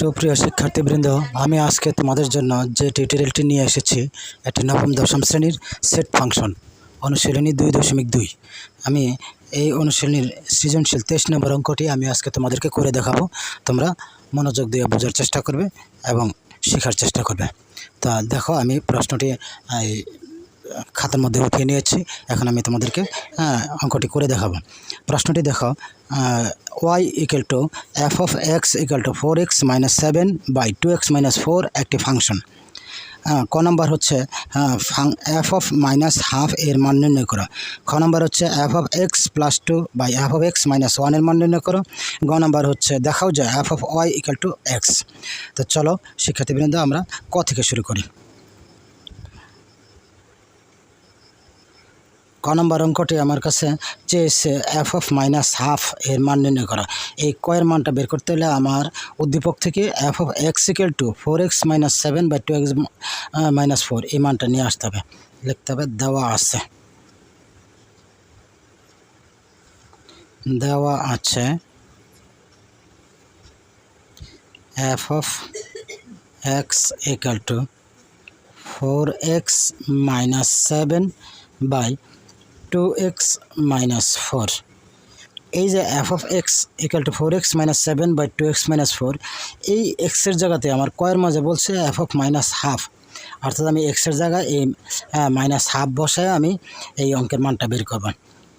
সুপ্রিয় শিক্ষার্থীবৃন্দ, আমি আজকে তোমাদের জন্য যে টিউটোরিয়ালটি নিয়ে এসেছি, এটি নবম, দশম শ্রেণির সেট ফাংশন, অনুশীলনী দুই দশমিক দুই। আমি এই অনুশীলনীর সৃজনশীল তেইশ নম্বর অঙ্কটি আমি আজকে তোমাদেরকে করে দেখাবো। তোমরা মনোযোগ দিয়ে বোঝার চেষ্টা করবে এবং শেখার চেষ্টা করবে। তা দেখো, আমি প্রশ্নটি খাতার মধ্যে উঠিয়ে নিয়েছি। এখন আমি তোমাদেরকে হ্যাঁ, অঙ্কটি করে দেখাবো। প্রশ্নটি দেখো Y equal to F of X equal to four X minus seven by two X minus four একটি ফাংশন ক নম্বর হচ্ছে এফ অফ মাইনাস হাফ এর মান নির্ণয় করো। খ নম্বর হচ্ছে F of X plus two by F of X minus ওয়ানের মান নির্ণয় করো। গ নাম্বার হচ্ছে দেখাও যে F of Y equal to X তো চলো শিক্ষার্থীবৃন্দ আমরা ক থেকে শুরু করি। ক নম্বর অঙ্কটি আমার কাছে চেয়েছে এফ অফ মাইনাস হাফ এর মান নির্ণয় করা। এই কয়ের মানটা বের করতে হলে আমার উদ্দীপক থেকে F of X equal to four X minus seven by two X minus four এই মানটা নিয়ে আসতে হবে। লিখতে হবে দেওয়া আছে। দেওয়া আছে F of X equal to four X minus seven by two X minus four এই যে F of X equal to four X minus seven by two X minus four এই এক্সের জায়গাতে আমার কয়ের মাঝে বলছে এফ অফ মাইনাস হাফ অর্থাৎ আমি এক্সের জায়গায় এই মাইনাস হাফ বসায় আমি এই অঙ্কের মানটা বের করব।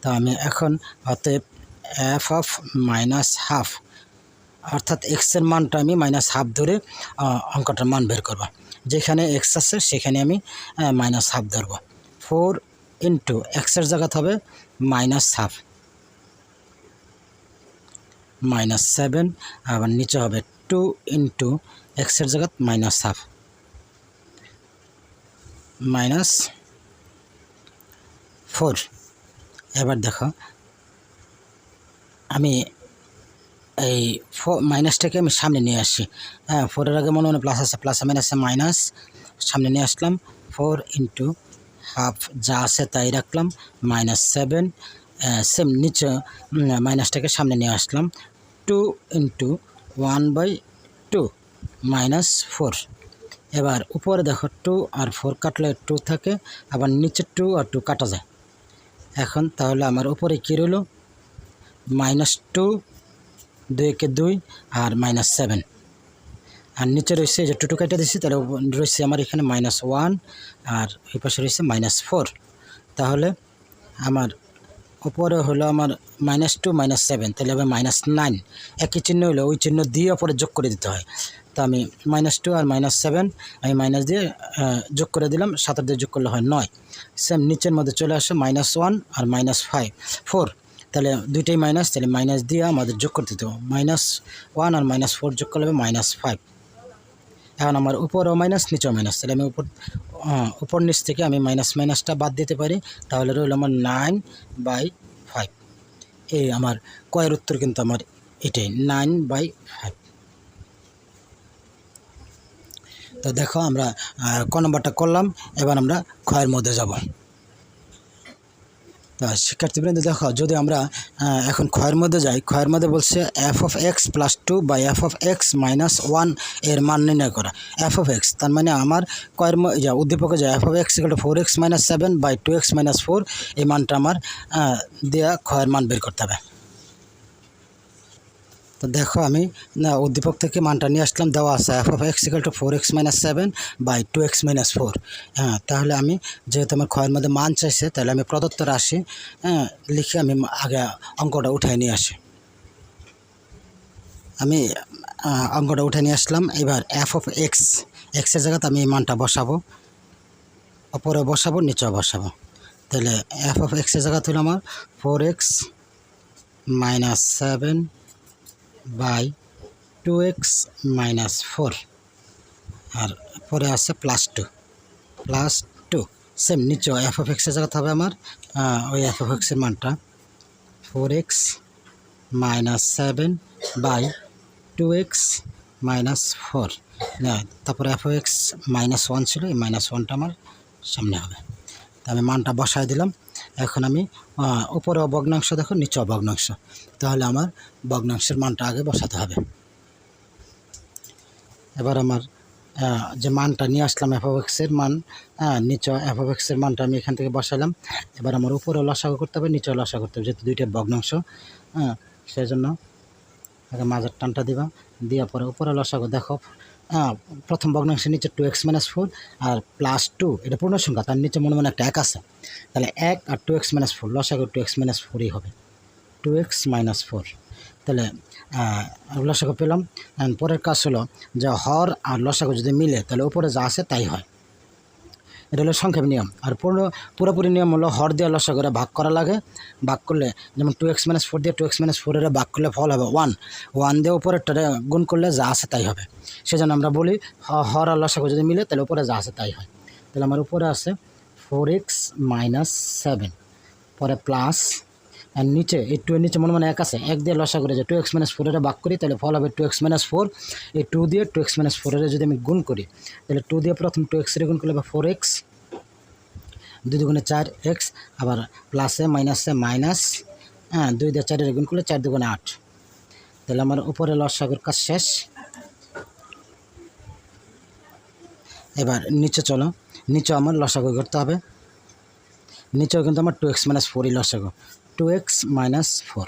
তো আমি এখন অতএব এফ অফ মাইনাস হাফ অর্থাৎ এক্সের মানটা আমি মাইনাস হাফ ধরে অঙ্কটার মান বের করব। যেখানে এক্স আছে সেখানে আমি মাইনাস হাফ ধরবো। ফোর ইন্টু এক্সের জায়গাতে হবে মাইনাস হাফ মাইনাস সেভেন আবার নিচে হবে টু ইন্টু এক্সের জায়গাত মাইনাস হাফ মাইনাস ফোর এবার দেখো, আমি এই ফো মাইনাসটাকে আমি সামনে নিয়ে আসছি হ্যাঁ ফোরের আগে মনে মনে প্লাস আছে প্লাস মাইনাসে মাইনাস সামনে নিয়ে আসলাম ফোর ইন্টু হাফ যা আছে তাই রাখলাম মাইনাস সেভেন সেম নিচে মাইনাসটাকে সামনে নিয়ে আসলাম two into one by two minus four এবার উপরে দেখো টু আর ফোর কাটলে টু থাকে, আবার নিচে টু আর টু কাটা যায়। এখন তাহলে আমার উপরে কী রইল? মাইনাস টু দুই একে দুই আর মাইনাস সেভেন আর নিচে রয়েছে যে টুটু কেটে দিচ্ছি তাহলে রয়েছে আমার এখানে মাইনাস ওয়ান আর ওই পাশে রয়েছে মাইনাস ফোর তাহলে আমার উপরে হলো আমার মাইনাস টু মাইনাস সেভেন তাহলে হবে মাইনাস নাইন একই চিহ্ন হলো, ওই চিহ্ন দিয়ে ওপরে যোগ করে দিতে হয়। তো আমি মাইনাস টু আর মাইনাস সেভেন আমি মাইনাস দিয়ে যোগ করে দিলাম, সাতের দিয়ে যোগ করলে হয় নয়। সেম নিচের মধ্যে চলে আসে মাইনাস ওয়ান আর মাইনাস ফাইভ ফোর তাহলে দুইটাই মাইনাস তাহলে মাইনাস দিয়ে আমাদের যোগ করতে দিতে মাইনাস ওয়ান আর মাইনাস ফোর যোগ করলে হবে মাইনাস ফাইভ এখন আমার উপরও মাইনাস নিচেও মাইনাস। তাহলে আমি উপর উপর নিচ থেকে আমি মাইনাস, মাইনাসটা বাদ দিতে পারি। তাহলে রইল আমার নাইন বাই ফাইভ এই আমার কয়ের উত্তর কিন্তু আমার এটাই নাইন বাই ফাইভ তো দেখো আমরা ক নম্বরটা করলাম, এবার আমরা ক্ষয়ের মধ্যে যাব। শিক্ষার্থীবৃন্দ, দেখো, যদি আমরা এখন ক্ষয়ের মধ্যে যাই, ক্ষয়ের মধ্যে বলছে F of X plus two বা এফ অফ এক্স মাইনাস ওয়ানের মান নির্ণয় করা। এফ অফ এক্স তার মানে আমার ক্ষয়ের ম- যা উদ্দীপকে যায় F of X equal four X minus seven by two X minus four এই মানটা আমার দেওয়া ক্ষয়ের মান বের করতে হবে। তো দেখো আমি, না, উদ্দীপক থেকে মানটা নিয়ে আসলাম, দেওয়া আছে F of X equal to four X minus seven by two X minus four হ্যাঁ তাহলে আমি যেহেতু আমার ক্ষয়ের মধ্যে মান চাইছে, তাহলে আমি প্রদত্ত রাশি হ্যাঁ লিখে আমি আগে অঙ্কটা উঠাই নিয়ে আসি। আমি অঙ্কটা উঠে নিয়ে আসলাম, এবার এফ অফ এক্স এক্সের জায়গাতে আমি এই মানটা বসাবো। ওপরে বসাবো, নিচেও বসাবো। তাহলে এফ অফ এক্সের জায়গা হলো আমার four X minus seven by two X minus four. আর পরে আছে plus two. Plus two. Same, নিচেও এফ অফ এক্সের জায়গাতে হবে আমার। ওই এফ অফ এক্সের মানটা। Four X minus seven by two X minus four. তারপরে এফ এক্স মাইনাস ওয়ান ছিল, এই মাইনাস ওয়ানটা আমার সামনে হবে। তা আমি মানটা বসায় দিলাম। এখন আমি উপরে ভগ্নাংশ দেখো, নিচে ভগ্নাংশ তাহলে আমার ভগ্নাংশের মানটা আগে বসাতে হবে। এবার আমার যে মানটা নিয়ে আসলাম এফ মান নিচে এফ মানটা আমি এখান থেকে বসালাম। এবার আমার উপরে লসাগু করতে হবে নিচে লসা করতে হবে, যেহেতু দুইটা ভগ্নাংশ। হ্যাঁ সেই জন্য আগে মাঝের টানটা দিবা, দেওয়ার পরে উপরে লসাগু, দেখো। প্রথম ভগ্নাংশের নিচে টু এক্স মাইনাস ফোর আর প্লাস টু এটা পূর্ণ সংখ্যা তার নিচে মনে মনে একটা এক আছে। তাহলে এক আর টু এক্স মাইনাস ফোর লসাগু টু এক্স মাইনাস ফোরই হবে। টু এক্স মাইনাস ফোর তাহলে আহ, লসাগু পেলাম। পরের কাজ হলো যে হর আর লসাগু যদি মিলে তাহলে উপরে যা আছে তাই হয়। এটা হলো সংক্ষেপ নিয়ম। আর পুরো, পুরোপুরি নিয়ম হলো হর দিয়ে লসাগুরে ভাগ করা লাগে। ভাগ করলে যেমন টু এক্স মাইনাস ফোর দিয়ে টু এক্স মাইনাস ফোরের ভাগ করলে ফল হবে ওয়ান ওয়ান দিয়ে উপরেরটা গুণ করলে যা আসে তাই হবে। সেজন্য আমরা বলি হর আর লসাগু যদি মিলে, তাহলে উপরে যা আসে তাই হয়। তাহলে আমার উপরে আছে ফোর এক্স মাইনাস সেভেন পরে প্লাস আর নিচে, এই টু নিচে মনে মনে এক আছে। এক দিয়ে লসা করে যে টু এক্স মাইনাস ফোরের বাক করি, তাহলে ফল হবে টু এক্স মাইনাস ফোর এই টু দিয়ে টু এক্স মাইনাস ফোরের যদি আমি গুণ করি, তাহলে টু দিয়ে প্রথম টু এক্সের গুণ করলে হবে ফোর এক্স দুই দুগুণে চার এক্স আবার প্লাসে মাইনাসে মাইনাস হ্যাঁ দুই দিয়ে চারের গুণ করলে চার দুগুণে আট। তাহলে আমার উপরে লসাগুর কাজ শেষ। এবার নিচে চলো। নিচে আমার লসাগু করতে হবে। নিচেও কিন্তু আমার টু এক্স মাইনাস ফোরই লসাগু টু এক্স মাইনাস ফোর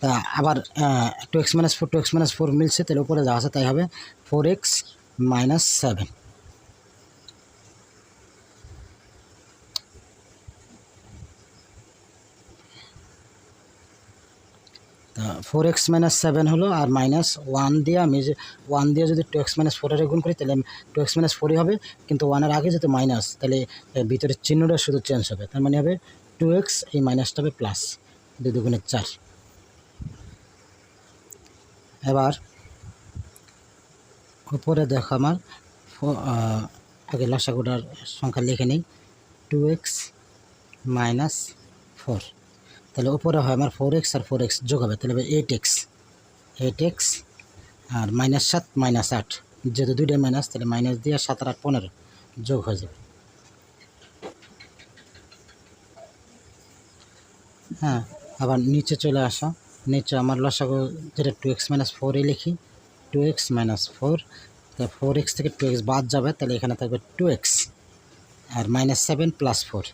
তা আবার two X minus four two X minus four মিলছে, তাহলে উপরে যা আছে তাই হবে ফোর এক্স মাইনাস সেভেন তা ফোর এক্স মাইনাস সেভেন হলো আর মাইনাস ওয়ান দিয়ে আমি যে ওয়ান দিয়ে যদি টু এক্স মাইনাস ফোরের গুণ করি, তাহলে টু এক্স মাইনাস ফোরই হবে। কিন্তু ওয়ানের আগে যেহেতু মাইনাস তাহলে ভিতরের চিহ্নটা শুধু চেঞ্জ হবে। তার মানে হবে টু এক্স এই মাইনাসটা হবে প্লাস দুই দুগুণে চার। এবার, উপরে দেখো আমার আগে লসাগুটার সংখ্যা লিখে নিই। টু এক্স মাইনাস ফোর তাহলে উপরে হয় আমার ফোর এক্স আর ফোর এক্স যোগ হবে, তাহলে এইট এক্স এইট এক্স আর মাইনাস সাত মাইনাস আট। যেহেতু দুইটাই মাইনাস তাহলে মাইনাস দিয়ে সাত আর আট, পনেরো যোগ হয়ে যাবে। হ্যাঁ আবার নিচে চলে আসো। নিচে আমার লসাগু যেটা টু এক্স মাইনাস ফোরই লিখি। টু এক্স মাইনাস ফোর তাহলে ফোর এক্স থেকে টু এক্স বাদ যাবে, তাহলে এখানে থাকবে টু এক্স আর মাইনাস সেভেন প্লাস ফোর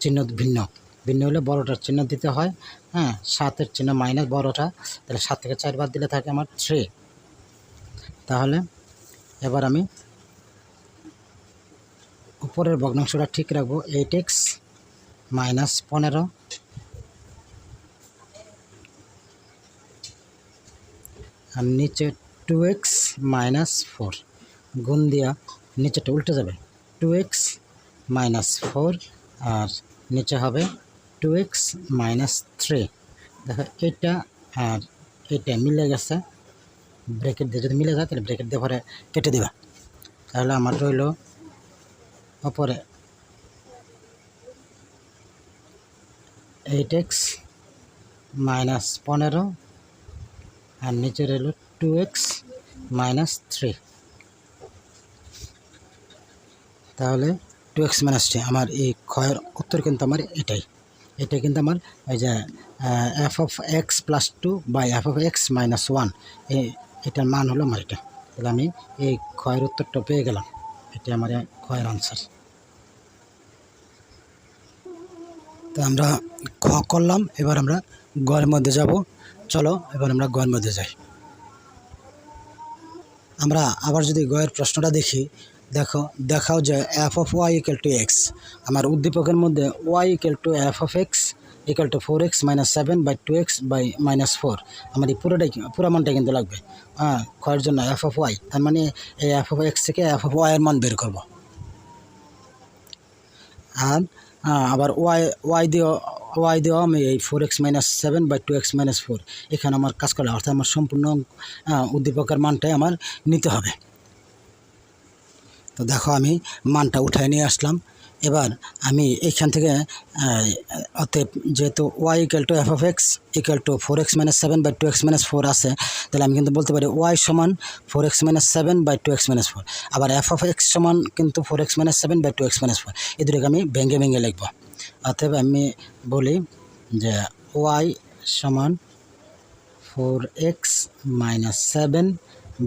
চিহ্ন ভিন্ন। ভিন্ন হলে বড়টার চিহ্ন দিতে হয়। হ্যাঁ সাতের চিহ্ন মাইনাস বড়টা, তাহলে সাত থেকে চার বাদ দিলে থাকে আমার থ্রি তাহলে এবার আমি উপরের ভগ্নাংশটা ঠিক রাখব এইট এক্স মাইনাস পনেরো আর নিচে টু এক্স মাইনাস ফোর গুণ দিয়া নিচেটা উল্টে যাবে। টু এক্স মাইনাস ফোর আর নিচে হবে টু এক্স মাইনাস থ্রি দেখো এটা আর এটা মিলে গেছে। ব্রেকেট দিয়ে যদি মিলে যায়, তাহলে ব্রেকেট দিয়ে পরে কেটে দিবা। তাহলে আমার রইল ওপরে এইট এক্স মাইনাস পনেরো আর নিচে রইল টু এক্স মাইনাস থ্রি তাহলে টু এক্স মাইনাস থ্রি আমার এই ক্ষয়ের উত্তর কিন্তু আমার এটাই। এটা কিন্তু আমার এই যে F of X plus two by F of X minus one এটার মান হলো আমার এটা। তাহলে আমি এই ক্ষয়ের উত্তরটা পেয়ে গেলাম। এটা আমার ক্ষয়ের আনসার তো আমরা খ করলাম, এবার আমরা গয়ের মধ্যে যাব। চলো, এবার আমরা গয়ের মধ্যে যাই। আমরা আবার যদি গয়ের প্রশ্নটা দেখি, দেখো, দেখাও যে F of Y equal to X আমার উদ্দীপকের মধ্যে Y equal to F of X equal to four X minus seven by two X by minus four আমার এই পুরোটাই পুরো মানটা কিন্তু লাগবে। হ্যাঁ ক্ষয়ের জন্য এফ অফ ওয়াই তার মানে এই এফ অফ এক্স থেকে এফ অফ ওয়াইয়ের মান বের করব। আর আহ, আবার ওয়াই ওয়াই দিয়ে ওয়াই দিয়েও আমি এই four x minus seven by two x minus four এখানে আমার কাজ করলে অর্থাৎ আমার সম্পূর্ণ উদ্দীপকের মানটাই আমার নিতে হবে। তো দেখো আমি মানটা উঠায় নিয়ে আসলাম। এবার আমি এইখান থেকে অতএব যেহেতু y equal to f of x equal to four x minus seven by two x minus four আছে, তাহলে আমি কিন্তু বলতে পারি ওয়াই সমান four x minus seven by two x minus four আবার এফ অফ এক্স সমান কিন্তু four x minus seven by two x minus four এই দুটোকে আমি ভেঙে ভেঙে লিখব। অতএব আমি বলি যে ওয়াই সমান four x minus seven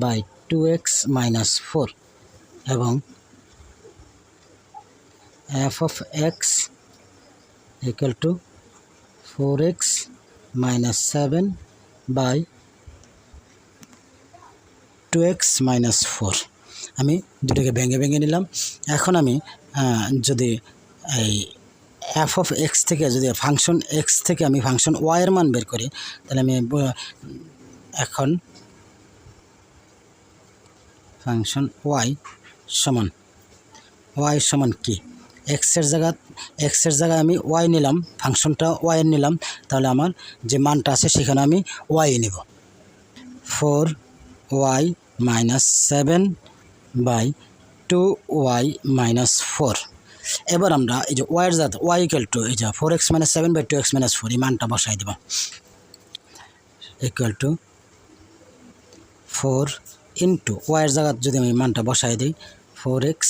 by two x minus four এবং f of x equal to four x minus seven by two x minus four আমি দুটোকে ভেঙে ভেঙে নিলাম। এখন আমি যদি এই এফ অফ এক্স থেকে যদি ফাংশন এক্স থেকে আমি ফাংশন ওয়াইয়ের মান বের করি, তাহলে আমি এখন ফাংশন ওয়াই সমান ওয়াই সমান কি? এক্সের জায়গা এক্সের জায়গায় আমি ওয়াই নিলাম, ফাংশনটা ওয়াইয়ের নিলাম, তাহলে আমার যে মানটা আছে সেখানে আমি ওয়াই নেব। Four y minus seven by two y minus four এবার আমরা এই যে ওয়াইয়ের জাত ওয়াই ইকুয়াল টু এই যে four x minus seven by two x minus four এই মানটা বসাই দেব। ইকুয়াল টু ফোর ইন্টু ওয়াইয়ের জায়গায় যদি আমি মানটা বসাই দিই four x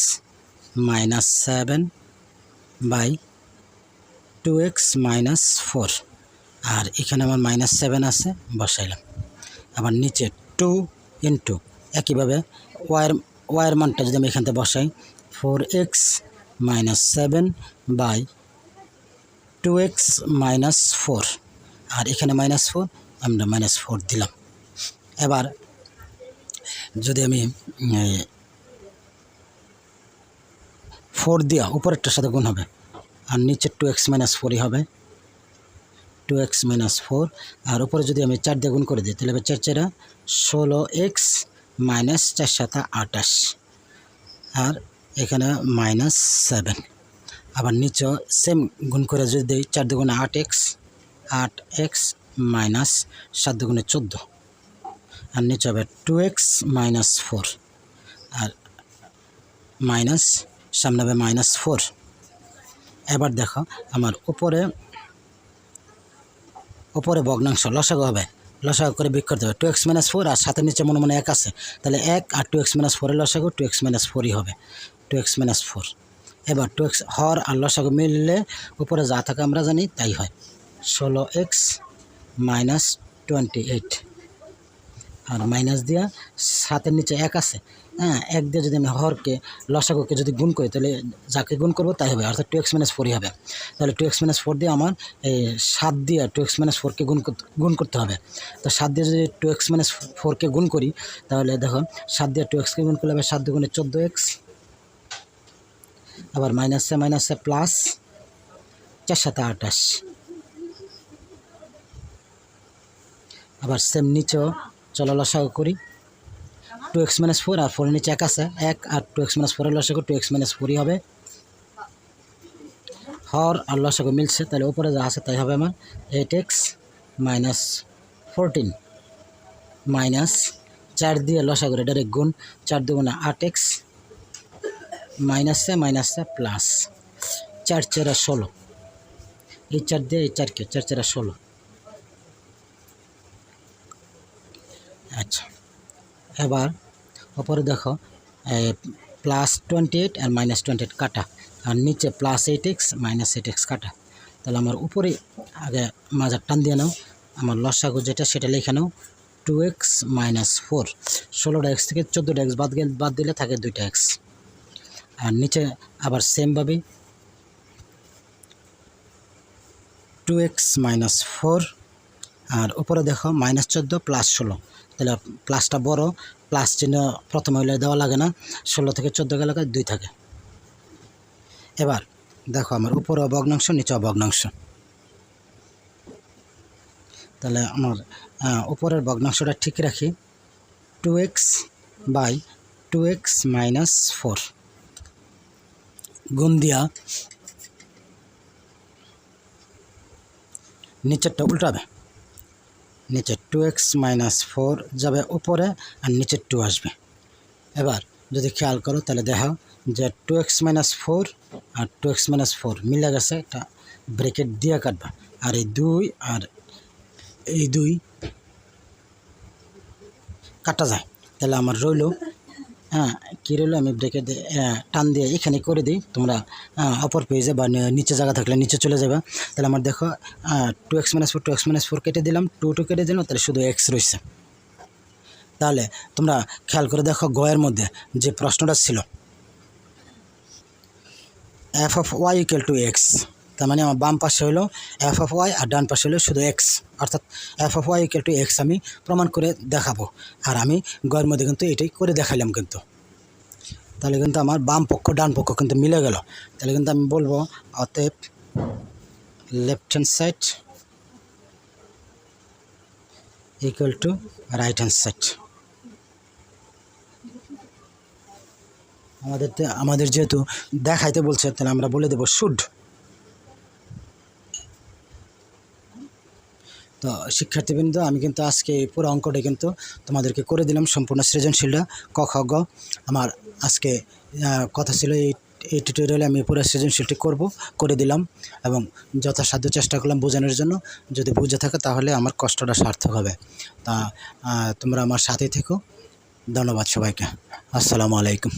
minus seven by two x minus four. আর এখানে আমার মাইনাস সেভেন আছে, বসাইলাম। আবার নিচে টু ইন্টু, একইভাবে ওয়ার ওয়ার মানটা যদি আমি এখান থেকে বসাই, four x minus seven by two x minus four. আর এখানে মাইনাস ফোর, আমরা মাইনাস ফোর দিলাম। এবার যদি আমি ফোর দিয়া উপরেরটার সাথে গুণ হবে। আর নিচে টু এক্স মাইনাস ফোরই হবে। টু এক্স মাইনাস ফোর আর উপরে যদি আমি চার দিয়ে গুণ করে দিই, তাহলে হবে চার চারা ষোলো এক্স মাইনাস চার সাতা আটাশ আর এখানে মাইনাস সেভেন আবার নিচেও সেম গুণ করে যদি দিই, চার দুগুণে আট এক্স আট এক্স মাইনাস সাত দুগুণে চোদ্দ। আর নিচে হবে টু এক্স মাইনাস ফোর আর মাইনাস সামনে হবে মাইনাস ফোর এবার দেখো, আমার উপরে উপরে ভগ্নাংশ লসাগু হবে। লসাগু করে বিক করতে হবে। টু এক্স মাইনাস ফোর আর সাথে নিচে মনে মনে এক আছে। তাহলে এক আর টু এক্স মাইনাস ফোরের লসাগু টু এক্স মাইনাস ফোরই হবে। টু এক্স মাইনাস ফোর এবার টু এক্স হর আর লসাগু মিললে উপরে যা থাকে আমরা জানি, তাই হয়। ষোলো এক্স মাইনাস টোয়েন্টি এইট আর মাইনাস দিয়া সাতের নিচে এক আছে। হ্যাঁ এক দিয়ে যদি আমি হরকে, লসাগুকে যদি গুণ করি, তাহলে যাকে গুণ করব তাই হবে, অর্থাৎ টু এক্স মাইনাস ফোরই হবে। তাহলে টু এক্স মাইনাস ফোর দিয়ে আমার, এই সাত দিয়ে টু এক্স মাইনাস ফোরকে গুণ গুণ করতে হবে। তো সাত দিয়ে যদি টু এক্স মাইনাস ফোরকে গুণ করি, তাহলে দেখো, সাত দিয়ে টু এক্সকে গুণ করলে হবে সাত দুগুণে চোদ্দ এক্স আবার মাইনাসে মাইনাসে প্লাস চার সাথে আঠাশ। আবার সেম নিচেও, চলো লসাগু করি। টু এক্স মাইনাস ফোর আর ফোরের নিচে এক আছে। এক আর টু এক্স মাইনাস ফোরের লসাগু টু এক্স মাইনাস ফোরই হবে। হর আর লসাগু মিলছে, তাহলে উপরে যা আছে তাই হবে আমার। Eight x minus fourteen. Minus চার দিয়ে লসাগুরে ডাইরেক্ট গুণ চার দুগুণে আট এক্স মাইনাসে মাইনাসে প্লাস চার চেরা ষোলো। এই চার দিয়ে এই চারকে চার চেরা ষোলো। এবার ওপরে দেখো প্লাস টোয়েন্টি এইট আর মাইনাস টোয়েন্টি এইট কাটা। আর নিচে plus eight x minus eight x কাটা। তাহলে আমার উপরে আগে মাজার টান দিয়ে নাও। আমার লসাগু যেটা, সেটা লিখে নাও। টু এক্স মাইনাস ফোর ষোলোটা এক্স থেকে চোদ্দোটা এক্স বাদ বাদ দিলে থাকে দুইটা এক্স আর নিচে আবার সেমভাবে টু এক্স মাইনাস ফোর আর উপরে দেখো মাইনাস চোদ্দ প্লাস ষোলো। তাহলে প্লাসটা বড় প্লাস চিহ্ন প্রথমে হইলে দেওয়া লাগে না। ষোলো থেকে চোদ্দ গেলে দুই থাকে। এবার দেখো আমার উপরে ভগ্নাংশ নিচে ভগ্নাংশ তাহলে আমার উপরের ভগ্নাংশটা ঠিক রাখি। Two x by two x minus four গুণ দিয়া নিচেরটা উল্টাবে। নিচে টু এক্স মাইনাস ফোর যাবে উপরে আর নিচে টু আসবে। এবার যদি খেয়াল করো তাহলে দেখো যে টু এক্স মাইনাস ফোর আর টু এক্স মাইনাস ফোর মিলে গেছে এটা ব্রেকেট দিয়ে কাটবা। আর এই দুই আর এই দুই কাটা যায়। তাহলে আমার রইল হ্যাঁ কী রইল, আমি ব্রেকে টান দিয়ে এখানে করে দিই। তোমরা অপর পেজে বা নিচে জায়গা থাকলে নিচে চলে যাবে। তাহলে আমার দেখো two x minus four two x minus four কেটে দিলাম টু টু কেটে দিলাম, তাহলে শুধু এক্স রয়েছে তাহলে তোমরা খেয়াল করে দেখো গয়ের মধ্যে যে প্রশ্নটা ছিল। F of y equal to x তার মানে আমার বাম পাশে হলো এফ অফ ওয়াই আর ডান পাশে হলো শুধু এক্স অর্থাৎ f of y to x আমি প্রমাণ করে দেখাবো। আর আমি গয়ের মধ্যে কিন্তু এটাই করে দেখালাম কিন্তু। তাহলে কিন্তু আমার বাম পক্ষ, ডান পক্ষ কিন্তু মিলে গেল। তাহলে কিন্তু আমি বলব অতএব left hand side equal to right hand side আমাদের আমাদের যেহেতু দেখাইতে বলছে, তাহলে আমরা বলে দেবো শুড তো শিক্ষার্থীবৃন্দ, আমি কিন্তু আজকে পুরো অঙ্কটা কিন্তু তোমাদেরকে করে দিলাম সম্পূর্ণ সৃজনশীলটা ক, খ, গ। আমার আজকে কথা ছিল এই এই টিউটোরিয়ালে আমি পুরো সৃজনশীলটি করব, করে দিলাম এবং যথাসাধ্য চেষ্টা করলাম বোঝানোর জন্য। যদি বুঝে থাকে তাহলে আমার কষ্টটা সার্থক হবে। তা তোমরা আমার সাথে থেকো। ধন্যবাদ সবাইকে। আসসালামু আলাইকুম।